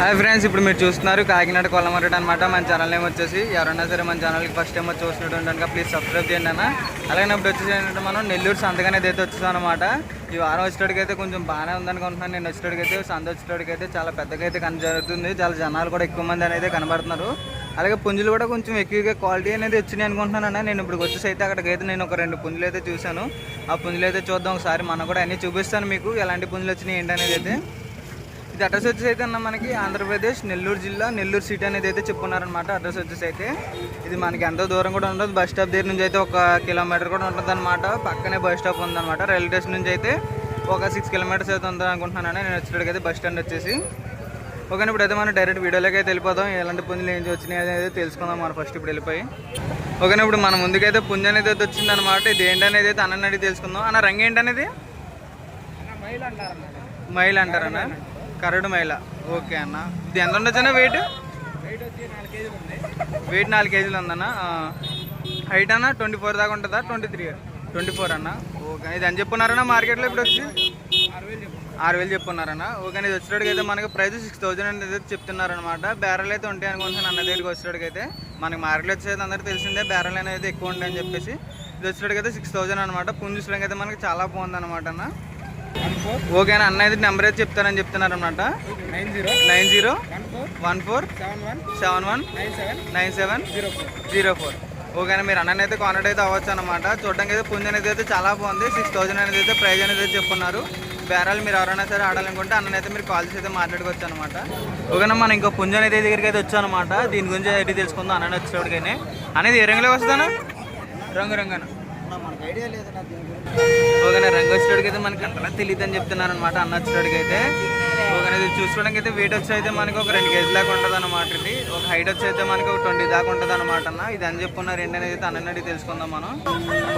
Hi friends ఇప్పుడు మీరు చూస్తున్నారు కాకినాడ కొల్లమరట అనమాట మన ఛానల్ నేమ్ వచ్చేసి ఎవరన్నా సరే మన ఛానల్కి ఫస్ట్ టైం వచ్చి కనుక ప్లీజ్ సబ్స్క్రైబ్ చేయండి అన్న. అలాగే ఇప్పుడు వచ్చేసి ఏంటంటే మనం నెల్లూరు సంతగానే అయితే వచ్చేసాం అనమాట ఈ వారం వచ్చేటడికైతే కొంచెం బాగానే ఉందనుకుంటున్నాను నేను వచ్చేటడికైతే సంత వచ్చేటడికైతే చాలా పెద్దగా అయితే కన జరుగుతుంది. చాలా జనాలు కూడా ఎక్కువ మంది అనేది కనబడుతున్నారు. అలాగే పుంజులు కూడా కొంచెం ఎక్కువగా క్వాలిటీ అనేది వచ్చినాయి అనుకుంటున్నాను అన్న. నేను ఇప్పుడు వచ్చేసి అయితే అక్కడికైతే నేను ఒక రెండు పుంజులు అయితే చూశాను. ఆ పుంజులు అయితే చూద్దాం ఒకసారి. మనం కూడా అన్నీ చూపిస్తాను మీకు. ఎలాంటి పుంజులు వచ్చినాయి ఏంటనేది అయితే. ఇది అడ్రస్ వచ్చేసి అయితే అన్న మనకి ఆంధ్రప్రదేశ్ నెల్లూరు జిల్లా నెల్లూరు సిటీ అనేది అయితే చెప్పున్నారనమాట అడ్రస్ వచ్చేసి అయితే ఇది మనకి ఎంతో దూరం కూడా ఉండదు బస్ స్టాప్ దగ్గర నుంచి అయితే ఒక కిలోమీటర్ కూడా ఉంటుంది అనమాట పక్కనే బస్ స్టాప్ ఉందన్నమాట. రైల్వే స్టేషన్ నుంచి అయితే ఒక సిక్స్ కిలోమీటర్స్ అయితే ఉంది అనుకుంటున్నాను నేను వచ్చేటికైతే బస్ స్టాండ్ వచ్చేసి. ఓకే ఇప్పుడు అయితే మనం డైరెక్ట్ వీడియోలోకి అయితే వెళ్ళిపోదాం. ఎలాంటి పుంజులు ఏం వచ్చినాయి అనేది తెలుసుకుందాం. మనం ఫస్ట్ ఇప్పుడు వెళ్ళిపోయి. ఓకే ఇప్పుడు మన ముందుకైతే పుంజు అనేది అయితే వచ్చింది అనమాట ఇది ఏంటనేది అయితే అన్నని అడిగి తెలుసుకుందాం. అన్న రంగు ఏంటనేది? మైల్ అంటారన్న? కరడు మైల. ఓకే అన్న. ఇది ఎంత ఉండొచ్చన్నా అన్న వెయిట్ వెయిట్ నాలుగు కేజీలు ఉందన్న. హైట్ అన్న ట్వంటీ ఫోర్ దాకా ఉంటుందా? ట్వంటీ త్రీ ట్వంటీ ఫోర్ అన్న. ఓకే ఇది అని చెప్పున్నారన్న మార్కెట్లో ఇప్పుడు వచ్చి? ఆరు వేలు చెప్పున్నారన్న. ఓకే ఇది వచ్చేటికి అయితే మనకి ప్రైస్ సిక్స్ థౌజండ్ అనేది చెప్తున్నారనమాట బేరాలు అయితే ఉంటాయి అనుకుంటున్నాను అన్న దగ్గరికి వచ్చేటికి అయితే. మనకి మార్కెట్లో వచ్చేది అందరికీ తెలిసిందే. బేరాలు అనేది ఎక్కువ ఉంటాయని చెప్పేసి. ఇది వచ్చేటికి అయితే సిక్స్ థౌజండ్ అనమాట పుంజుసడానికి అయితే మనకి చాలా బాగుంది అనమాట అన్న. ఓకే అన్న అన్న అయితే నెంబర్ అయితే చెప్తారని చెప్తున్నారు అనమాట nine zero nine zero one four one four seven one nine seven zero four zero four. Okay అన్న మీరు అన్నని అయితే కాంటాక్ట్ అయితే అవ్వచ్చు అనమాట చూడడానికి అయితే పుంజు అనేది అయితే చాలా బాగుంది. సిక్స్ థౌసండ్ అనేది అయితే ప్రైజ్ అనేది అయితే చెప్పున్నారు. బేరాలు మీరు ఎవరైనా సరే ఆడాలనుకుంటే అన్నని అయితే మీరు కాల్ చేసి అయితే మాట్లాడుకోవచ్చు అనమాట ఓకేనా మనం ఇంకో పుంజు అనేది దగ్గరికి అయితే వచ్చాం అనమాట దీని గురించి అయితే తెలుసుకుందాం అన్నని వచ్చేటప్పటికైనా అనేది ఏ రంగులో వస్తుందన్నా? రంగు రంగున మనకు ఓకేనా రంగు వచ్చేటోడికి అయితే మనకి అంతలా తెలియదు అని చెప్తున్నారు అనమాట అన్న వచ్చేటోడికి అయితే ఓకేనా ఇది చూసుకోవడానికి అయితే వెయిట్ వచ్చి అయితే మనకి ఒక రెండు కేజీ దాకా ఉంటుంది అనమాట ఇది. ఒక హైట్ వచ్చి అయితే మనకి ఒక ట్వంటీ దాకా ఉంటుంది అనమాట అన్న. ఇది అని చెప్పున్నారు ఏంటనేది అయితే అన్నని తెలుసుకుందాం మనం.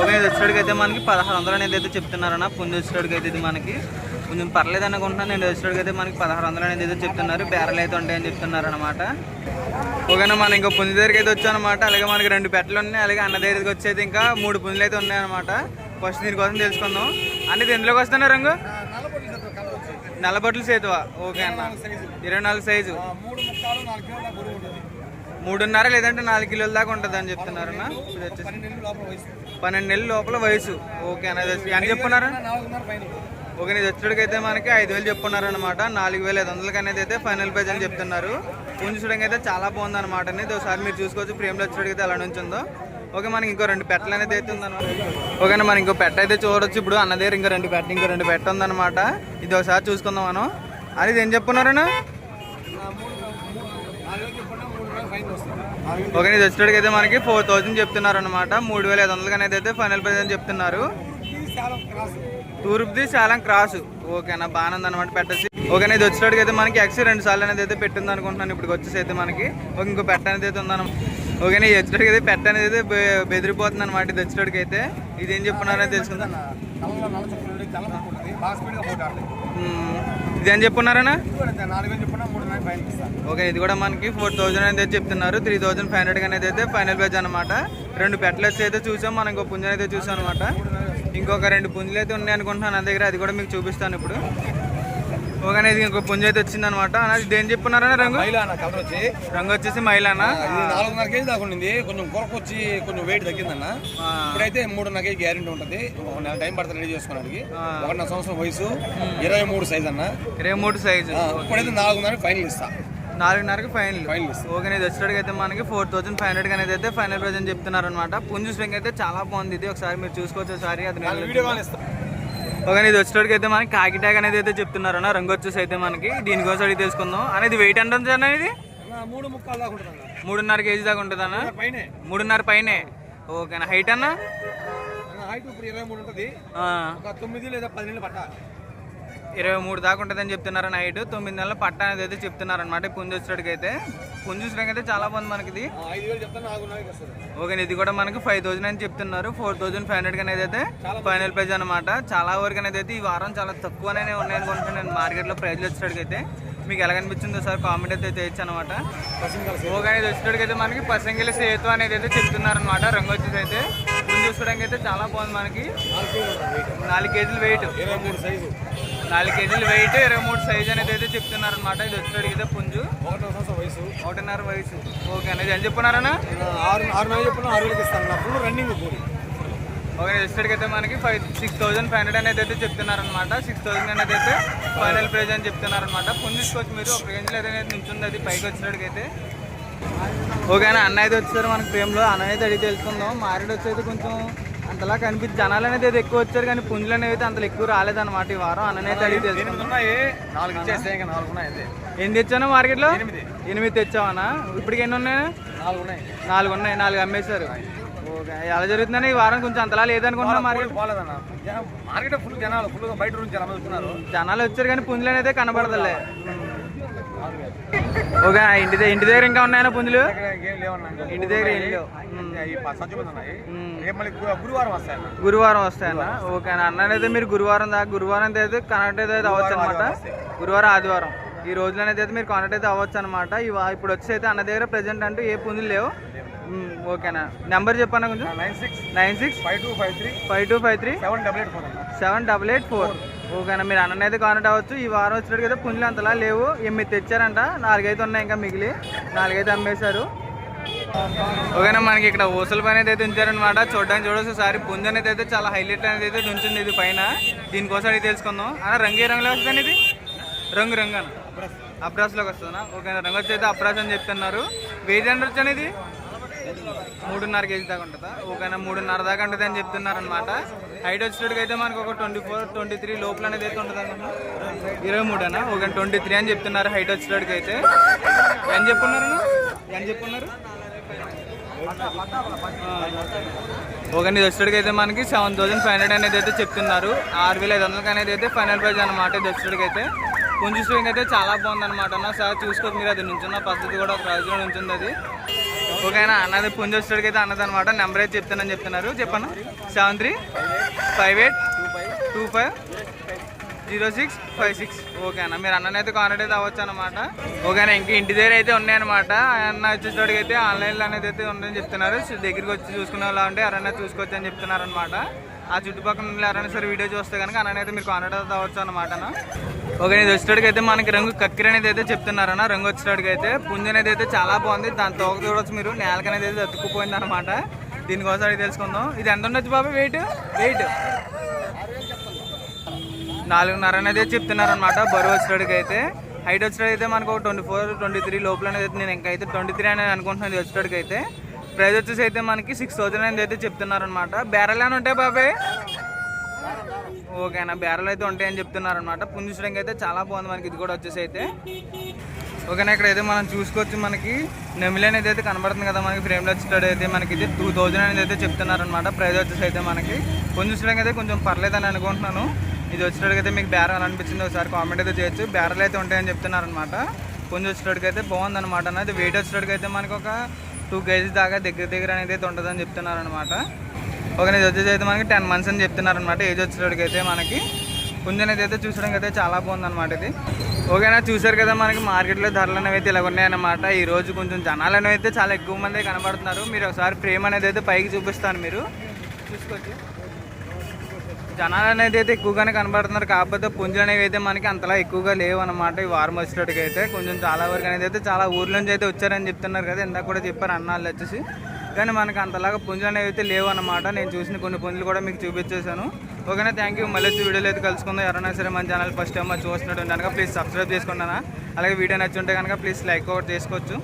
ఓకే ఇది వచ్చేటోడికి అయితే మనకి పదహారు వందలు అనేది అయితే చెప్తున్నారన్న. పుంజు వచ్చేటోడికి అయితే ఇది మనకి. కొంచెం పర్లేదు అనుకుంటున్నాను. నేను వచ్చేటోడికి అయితే మనకి పదహారు వందలు అనేది అయితే చెప్తున్నారు. బేరలు అయితే ఉంటాయని చెప్తున్నారు అనమాట ఓకేనా మనం ఇంకా పుంజు దగ్గరికి అయితే వచ్చానమాట అలాగే మనకి రెండు పెట్టలు ఉన్నాయి. అలాగే అన్న దగ్గరికి వచ్చేది ఇంకా మూడు పుంజులు అయితే ఉన్నాయన్నమాట. ఫస్ట్ దీనికోసం తెలుసుకుందాం. అన్ని ఎందులోకి వస్తున్నా రంగు? నల్లబొట్లు సేతువా ఓకే అన్న. ఇరవై నాలుగు సైజు. మూడున్నర లేదంటే నాలుగు కిలోల దాకా ఉంటుంది అని వచ్చేసి పన్నెండు నెలలు లోపల వయసు. ఓకే అన్న ఇది వచ్చి- ఒక చెప్పున్నారా ఇది అయితే మనకి ఐదు వేలు చెప్పున్నారు అనమాట నాలుగు వేల ఐదు వందలకి అనేది అయితే ఫైనల్ ప్రైజ్ అని చెప్తున్నారు. పుంజు చూడడానికి అయితే చాలా బాగుంది అనమాట అనేది ఒకసారి మీరు చూసుకోవచ్చు ప్రేమలో వచ్చేటికి అయితే ఎలా నుంచి ఓకే మనకి ఇంకో రెండు పెట్టలు అనేది అయితే ఉందన్నమాట. ఓకేనా మనం ఇంకో పెట్ట అయితే చూడొచ్చు. ఇప్పుడు అన్న దగ్గర ఇంకో రెండు పెట్ట ఇంకో రెండు పెట్ట ఉందన్నమాట. ఇది ఒకసారి చూసుకుందాం మనం. అది ఇది ఏం చెప్పున్నారన్నా నాలుగు వేలు ఓకే ఇది అయితే మనకి ఫోర్ థౌసండ్ చెప్తున్నారు అనమాట మూడు వేల ఐదు వందలకి అనేది అయితే ఫైనల్ ప్రైజ్ అని చెప్తున్నారు. తూర్పుది శాలం క్రాస్. ఓకేనా బాగానే ఉంది అనమాట పెట్టచ్చు ఓకేనా ఇది వచ్చేటికి అయితే మనకి ఎక్స్ రెండు సార్లు అనేది అయితే పెట్టింది అనుకుంటున్నాను ఇప్పుడు వచ్చేసి అయితే మనకి ఒక ఇంకో పెట్ట అనేది అయితే ఉందన్న ఓకేనా ఇది వచ్చేటికి అయితే పెట్ట అనేది అయితే బెదిరిపోతుంది అనమాట ఇది వచ్చేటికి అయితే ఇది ఏం చెప్పున్నారని తెలుసుకుందాం. ఇది ఏం చెప్పున్నారనా కూడా ఓకే ఇది కూడా మనకి ఫోర్ థౌజండ్ అనేది చెప్తున్నారు. త్రీ థౌజండ్ ఫైవ్ హండ్రెడ్ అనేది అయితే ఫైనల్ ప్రైజ్ అనమాట రెండు పెట్టలు వచ్చి అయితే చూసాం మనం ఇంకో పుంజు అయితే చూసాం అనమాట ఇంకొక రెండు పుంజులు అయితే ఉన్నాయి అనుకుంటున్నాను. నా దగ్గర అది కూడా మీకు చూపిస్తాను ఇప్పుడు. ఓకే ఇది ఇంకో పుంజు అయితే వచ్చింది అనమాట ఇది ఏం చెప్పున్నారని రంగు? కలర్ వచ్చి రంగు వచ్చేసి మైలానా? నాలుగున్నర కేజీ దాకా ఉండింది. కొంచెం కొరకు వచ్చి కొంచెం వెయిట్ తగ్గిందన్న. ఇప్పుడైతే మూడున్నర కేజీ గ్యారెంటీ ఉంటుంది. ఒక నెల టైం పడుతుంది రెడీ చేసుకోవడానికి ఆ. ఒకటిన్నర సంవత్సరం వయసు. ఇరవై మూడు సైజ్ అన్న. ఇరవై మూడు సైజు ఇప్పుడైతే నాలుగున్నర ఫైనల్ ఇస్తా. నాలుగున్నరకి ఫైనల్ ఓకే ఇది వచ్చేటికి అయితే మనకి ఫోర్ థౌసండ్ ఫైవ్ హండ్రెడ్ అనేది అయితే ఫైనల్ ప్రైజ్ అని చెప్తున్నారు అనమాట పుంజు స్వింగ్ అయితే చాలా బాగుంది. ఇది ఒకసారి మీరు చూసుకోవచ్చు ఒకసారి అది ఓకే ఇది వచ్చేటికి అయితే మనకి కాకి ట్యాగ్ అనేది అయితే చెప్తున్నారు అన్న రంగు వచ్చేసి అయితే మనకి. దీనికోసం అడిగి తెలుసుకుందాం. అనేది వెయిట్ ఎంత ఉంటుంది అన్న ఇది మూడు ముక్కలు దాకా ఉంటుంది. మూడున్నర కేజీ దాకా ఉంటుంది అన్న పైనే. మూడున్నర పైనే. ఓకేనా హైట్ అన్న? హైట్ ఇప్పుడు ఇరవై మూడు ఉంటుంది. తొమ్మిది లేదా పది నెలలు పట్ట ఇరవై మూడు దాకా ఉంటుందని చెప్తున్నారు నైట్ తొమ్మిది నెలల పట్ట అనేది అయితే చెప్తున్నారు అనమాట పుంజు అయితే పుంజు అయితే చాలా బాగుంది మనకి ఇది ఓకే ఇది కూడా మనకి ఫైవ్ థౌసండ్ అని చెప్తున్నారు. ఫోర్ థౌసండ్ ఫైవ్ హండ్రెడ్ అనేది అయితే ఫైనల్ ప్రైజ్ అనమాట చాలా వరకు అనేది అయితే ఈ వారం చాలా తక్కువనే ఉన్నాయి అనుకుంటున్నాను నేను మార్కెట్లో ప్రైజ్లు వచ్చేటికి అయితే మీకు ఎలా కనిపించిందో సార్ కామెంట్ అయితే చేయొచ్చు అనమాట ఇది వచ్చేటికి అయితే మనకి పసంగిల సేతు అనేది అయితే చెప్తున్నారు అనమాట రంగు వచ్చేసి అయితే. పుంజు చూసుకోవడానికి అయితే చాలా బాగుంది మనకి. నాలుగు కేజీలు వెయిట్ నాలుగు కేజీలు వెయిట్ ఇరవై మూడు సైజ్ అనేది అయితే చెప్తున్నారు అనమాట ఇది వచ్చేటికి అయితే పుంజు. వయసు. ఒకటిన్నర వయసు. ఓకే అనేది. ఎంత చెప్పున్నారన్నా? ఆరు ఆరు చెప్పిన ఆరు వేలకి ఇస్తాను. రన్నింగ్ పూరి. ఓకే వచ్చేటికి అయితే మనకి five six thousand five hundred అనేది అయితే చెప్తున్నారు అనమాట సిక్స్ థౌసండ్ అనేది అయితే ఫైనల్ ప్రైజ్ అని చెప్తున్నారు అనమాట పుంజు తీసుకోవచ్చు మీరు ఒక రేంజ్లో అయితే నుంచుంది అది పైకి వచ్చేటికి అయితే. ఓకేనా అన్న అయితే వచ్చారు మనకి ఫ్రేమ్లో అన్న అయితే అడిగి తెలుసుకుందాం. మారేడు వచ్చేది కొంచెం అంతలా కనిపించి జనాలు అనేది అయితే ఎక్కువ వచ్చారు కానీ పుంజులు అనేవి అయితే అంత ఎక్కువ రాలేదన్నమాట ఈ వారం. అన్న అయితే అడిగి తెలుసుకుందాం. ఎన్ని తెచ్చాను మార్కెట్లో? ఎనిమిది. ఎనిమిది తెచ్చావనా ఇప్పటికి ఎన్ని ఉన్నాయి? నాలుగు ఉన్నాయి. నాలుగు ఉన్నాయి. నాలుగు అమ్మేశారు. ఓకే. ఎలా జరుగుతుందని ఈ వారం కొంచెం అంతలా లేదనుకుంటున్నా మార్కెట్ జనం మార్కెట్ ఫుల్ జనాలు ఫుల్ బయట నుంచి జనాలు వస్తున్నారు. జనాలు వచ్చారు కానీ పుంజులు అనేది కనబడతలే. ఓకే ఇంటి దగ్గర ఇంటి దగ్గర ఇంకా ఉన్నాయన్నా పుంజులు? ఏం లేవన్నా ఇంటి దగ్గర ఏం లేవు. ఈ ప- సంచి మంది ఉన్నాయి. మ్మ్. రేపు మళ్ళీ గు- గురువారం వస్తాయన్న. గురువారం వస్తాయన్న? ఓకే అన్న అయితే మీరు గురువారం దాకా గురువారం అయితే కనెక్ట్ అయితే అవ్వచ్చు అనమాట గురువారం ఆదివారం. ఈ రోజులు అనేది అయితే మీరు కాంటాక్ట్ అయితే అవ్వచ్చు అనమాట ఇప్పుడు వచ్చి అయితే అన్న దగ్గర ప్రెజెంట్ అంటూ ఏ పుంజులు లేవు. ఓకేనా? నెంబర్ చెప్పన్నా కొంచెం? Nine six nine six five two five three five two five three seven double eight four seven double eight four ఓకేనా? మీరు అన్న అయితే కాంటాక్ట్ అవ్వచ్చు. ఈ వారం వచ్చినట్టు కదా పుంజులు అంతలా లేవు. ఎనిమిది తెచ్చారంట. నాలుగైతే ఉన్నాయి ఇంకా మిగిలి. నాలుగైతే అమ్మేశారు. ఓకేనా? మనకి ఇక్కడ ఊసల పైన అయితే ఉంచారనమాట చూడడానికి చూడొచ్చు ఒకసారి. పుంజు అనేది అయితే చాలా హైలైట్ అనేది అయితే ఉంచింది ఇది పైన. దీనికోసం అడిగి తెలుసుకుందాం. అన్న రంగు ఏ రంగులో వస్తుంది ఇది? రంగు రంగు అన్న అప్రాస్లోకి వస్తుందా? ఓకే రంగు అయితే అప్రాస్ అని చెప్తున్నారు. వెయిట్ ఎంత వచ్చి అనేది? మూడున్నర కేజీ దాకా ఉంటుందా? ఓకేనా మూడున్నర దాకా ఉంటుంది అని చెప్తున్నారు అనమాట హైట్ వచ్చేటికి అయితే మనకు ఒక ట్వంటీ ఫోర్ ట్వంటీ త్రీ లోపల అనేది అయితే ఉంటుంది అనుకుంటున్నా ఇరవై మూడేనా? ఓకే ట్వంటీ త్రీ అని చెప్తున్నారు హైట్ వచ్చేటికి అయితే. ఏం చెప్పున్నారు ఏం చెప్పున్నారు? ఓకే ఇది వచ్చేటికి అయితే మనకి సెవెన్ థౌసండ్ ఫైవ్ హండ్రెడ్ అనేది అయితే చెప్తున్నారు. ఆరు వేల ఐదు వందలకి అనేది అయితే ఫైనల్ ప్రైజ్ అనమాట ఇది వచ్చేటికి అయితే. పుంజు స్వింగ్ అయితే చాలా బాగుంది అనమాట అన్న. సార్ చూసుకోవచ్చు మీరు అది నుంచున్న పద్ధతి కూడా ఒక రాజులో నుంచింది అది. ఓకేనా? అన్నది పుంజు వచ్చేటికి అయితే అన్నది అనమాట నెంబర్ అయితే చెప్తానని చెప్తున్నారు. చెప్పాను? Seven three five eight two five zero six five six. Okay అన్న మీరు అన్నని అయితే కాంటాక్ట్ అయితే అవ్వచ్చు అనమాట ఓకేనా? ఇంకా ఇంటి దగ్గర అయితే ఉన్నాయన్నమాట. అన్న వచ్చేటోడికి అయితే ఆన్లైన్లో అనేది అయితే ఉందని చెప్తున్నారు. దగ్గరికి వచ్చి చూసుకునే వాళ్ళు ఉంటే ఎవరైనా చూసుకోవచ్చు అని చెప్తున్నారు అనమాట ఆ చుట్టుపక్కల నుండి ఎవరైనా సరే వీడియో చూస్తే కనుక అన్న అయితే మీరు కాంటాక్ట్ అయితే అవ్వచ్చు అనమాట ఓకే ఇది వచ్చేటోడికి అయితే మనకి రంగు కక్కిరి అనేది అయితే చెప్తున్నారన్న. రంగు వచ్చేటోడికి అయితే పుంజు అనేది అయితే చాలా బాగుంది. దాని తోక చూడవచ్చు మీరు. నేలకి అనేది అయితే అతుక్కుపోయింది అనమాట దీనికోసం అడిగి తెలుసుకుందాం. ఇది ఎంత ఉండొచ్చు బాబు వెయిట్ వెయిట్ నాలుగున్నర అనేది చెప్తున్నారు అనమాట బరువు వచ్చేటికి అయితే. హైట్ వచ్చేటికి అయితే మనకు ట్వంటీ ఫోర్ ట్వంటీ త్రీ లోపల అనేది అయితే నేను ఇంకైతే ట్వంటీ త్రీ అనేది అనుకుంటున్నాను ఇది వచ్చేటికి అయితే. ప్రైస్ వచ్చేసి అయితే మనకి సిక్స్ థౌజండ్ అనేది అయితే చెప్తున్నారు అనమాట అని ఉంటాయి బాబాయ్ ఓకేనా బేరలు అయితే ఉంటాయని చెప్తున్నారు అనమాట పుంజించడానికి అయితే చాలా బాగుంది మనకి ఇది కూడా వచ్చేసి అయితే. ఓకేనా ఇక్కడ అయితే మనం చూసుకోవచ్చు మనకి నెమిలి అనేది అయితే కనబడుతుంది కదా మనకి ఫ్రేమ్లో వచ్చేటప్పుడు అయితే మనకి ఇది టూ థౌజండ్ అనేది అయితే చెప్తున్నారు అనమాట ప్రైజ్ వచ్చేసి అయితే మనకి. పుంజించడానికి అయితే కొంచెం పర్లేదని అనుకుంటున్నాను. ఇది వచ్చేటప్పుడు మీకు బేరం ఎలా అనిపించింది ఒకసారి కామెంట్ అయితే చేయొచ్చు. బేరాలు అయితే ఉంటాయని చెప్తున్నారు అనమాట పుంజు వచ్చేటప్పుడు అయితే బాగుంది అనమాట అనేది వెయిట్ వచ్చేటప్పుడు అయితే మనకి ఒక టూ కేజీస్ దాకా దగ్గర దగ్గర అనేది అయితే ఉంటుందని చెప్తున్నారు అనమాట ఓకే ఇది వచ్చేసి అయితే మనకి టెన్ మంత్స్ అని చెప్తున్నారు అనమాట ఏజ్ వచ్చేటప్పటికి అయితే మనకి పుంజు అనేది అయితే చూసడానికి అయితే చాలా బాగుంది అనమాట ఇది. ఓకేనా చూసారు కదా మనకి మార్కెట్లో ధరలు అనేవి అయితే ఇలా ఉన్నాయన్నమాట. ఈ రోజు కొంచెం జనాలు అనేవి అయితే చాలా ఎక్కువ మంది కనబడుతున్నారు. మీరు ఒకసారి ఫ్రేమ్ అనేది అయితే పైకి చూపిస్తాను మీరు. చూసుకోవచ్చు. జనాలు అనేది అయితే ఎక్కువగానే కనబడుతున్నారు. కాకపోతే పుంజులు అనేవి అయితే మనకి అంతలా ఎక్కువగా లేవు అనమాట ఈ వారం వచ్చేటట్టుగా అయితే. కొంచెం చాలా వరకు అనేది అయితే చాలా ఊర్ల నుంచి అయితే వచ్చారని చెప్తున్నారు కదా ఇందాక కూడా చెప్పారు అన్నాళ్ళు వచ్చేసి. కానీ మనకు అంతలాగా పుంజులు అనేవి అయితే లేవు అనమాట నేను చూసిన కొన్ని పుంజులు కూడా మీకు చూపించేశాను. ఓకేనా థ్యాంక్ యూ మళ్ళీ వచ్చి వీడియోలో అయితే కలుసుకుందాం. ఎవరైనా సరే మన ఛానల్ ఫస్ట్ టైం చూస్తున్నట్టు కనుక ప్లీజ్ సబ్స్క్రైబ్ చేసుకున్నాను? అలాగే వీడియో నచ్చుంటే కనుక ప్లీజ్ లైక్ ఒకటి చేసుకోవచ్చు.